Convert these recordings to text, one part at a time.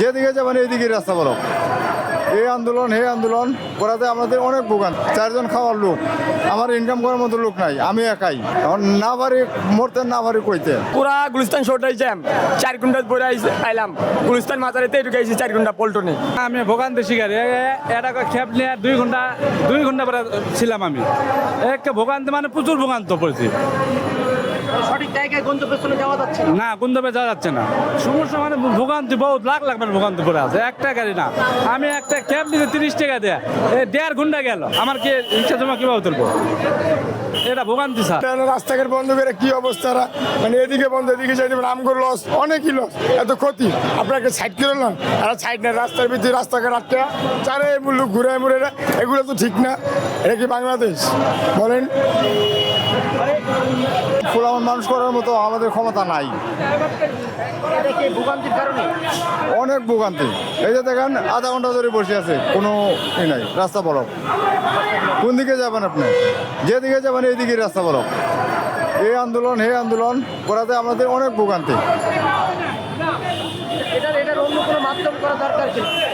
যেদিকে যাবেন এইদিকে রাস্তা বলো। এই আন্দোলন এই আন্দোলন করাতে আমাদের অনেক ভোগান। চারজন খাওয়ার লোক আমার ইনকাম করার মতো লোক নাই আমি একাই। এখন না পারি মরতে না পারি কইতে। পুরা গুলিস্তান শোট হয়েছে চার ঘণ্টা পরে আইলাম। গুলিস্তান মাজারেতে ঢুকাইছি চার ঘণ্টা পল্টনে। আমি ভোগান্তি শিকারি এটা খেপ নিয়ে দুই ঘণ্টা দুই ঘণ্টা পরে ছিলাম আমি। এক ভোগান্তি মানে প্রচুর ভোগান্ত পড়েছি। জায়গায় গন্তব্যস্থলে যাওয়া যাচ্ছে না। না গন্তব্যে যাওয়া যাচ্ছে না। সমস্যা মানে ভোগান্তি বহুত লাখ লাখ মানে ভোগান্তি পড়ে আছে। একটা গাড়ি না। আমি একটা ক্যাব নিতে তিরিশ টাকা দেয়া। এ দেড় ঘণ্টা গেল। আমার কি রিক্সা জমা কীভাবে তুলবো? এটা ভোগান্তি স্যার। রাস্তাঘাট বন্ধ করে কি অবস্থা মানে এদিকে বন্ধ এদিকে যাইতে আমগুলো লস অনেকই লস এত ক্ষতি। আপনাকে সাইড করে নেন। আর সাইড না রাস্তার ভিতরে রাস্তাঘাট আটকা। চারে মূল্য ঘুরে মুড়ে না, এগুলো তো ঠিক না। এটা কি বাংলাদেশ? বলেন। ফুলামন মানুষ করার মতো আমাদের ক্ষমতা নাই। অনেক ভোগান্তি। এই যে দেখেন আধা ঘণ্টা ধরে বসে আছে কোনো ই নাই রাস্তা বড় কোন দিকে যাবেন আপনি? যেদিকে যাবেন এইদিকে রাস্তা বড় এই আন্দোলন হে আন্দোলন করাতে আমাদের অনেক ভোগান্তি।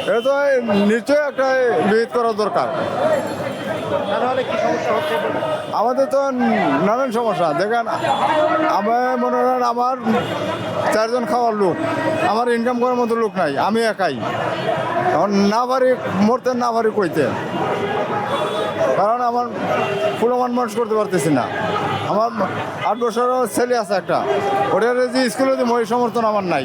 এটা তো নিশ্চয়ই একটা বিহিত করা দরকার। তা নাহলে কি সমস্যা হচ্ছে আমাদের তো নানান সমস্যা। দেখেন, আমার মনে করেন আমার চারজন খাওয়ার লোক, আমার ইনকাম করার মতো লোক নাই, আমি একাই। না পারি মরতে না পারি কইতে। কারণ আমার ফুলমান মানুষ করতে পারতেছি না। আমার আট বছরের ছেলে আছে একটা, ওটার যে স্কুলে যে মই সমর্থন আমার নাই।